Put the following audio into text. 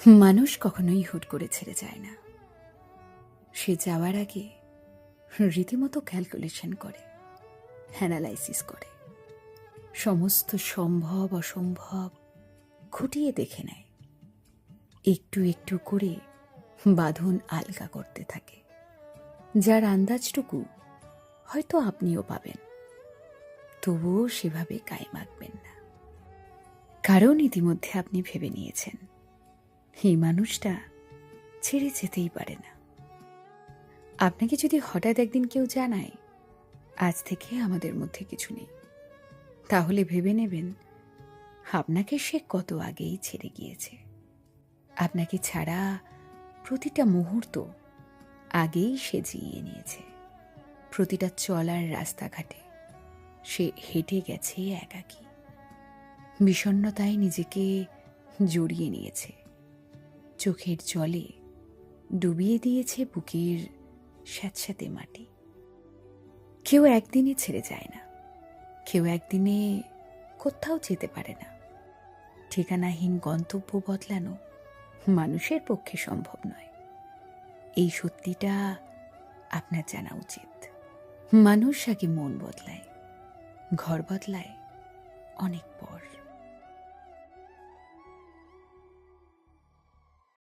মানুষ কখনোই হুট করে ছেড়ে যায় না। সে যাওয়ার আগে রীতিমতো ক্যালকুলেশন করে অ্যানালাইসিস করে, সমস্ত সম্ভব, অসম্ভব খুঁটিয়ে দেখে নেয়। একটু একটু করে বাঁধন আলগা করতে থাকে, যার আন্দাজটুকু হয়তো আপনিও পাবেন। তবুও সেভাবে গায়ে মাখবেন না। কারণ ইতিমধ্যে আপনি ভেবে নিয়েছেন। এই মানুষটা ছেড়ে যেতেই পারে না। আপনাকে যদি হঠাৎ একদিন কেউ জানায়, আজ থেকে আমাদের মধ্যে কিছু নেই, তাহলে ভেবে নেবেন আপনাকে সে কত আগেই ছেড়ে গিয়েছে। আপনাকে ছাড়া প্রতিটা মুহূর্ত আগেই সে জিইয়ে নিয়েছে। প্রতিটা চলার রাস্তাঘাটে সে হেঁটে গেছে একাকী। বিষণ্ণতায় নিজেকে জড়িয়ে নিয়েছে। চোখের জলে ডুবিয়ে দিয়েছে বুকের স্যাঁতস্যাঁতে মাটি। কেউ একদিনে ছেড়ে যায় না। কেউ একদিনে কোথাও যেতে পারে না। ঠিকানাহীন গন্তব্য বদলানো মানুষের পক্ষে সম্ভব নয়। এই সত্যিটা আপনার জানা উচিত। মানুষ আগে মন বদলায়, ঘর বদলায়, অনেক পর।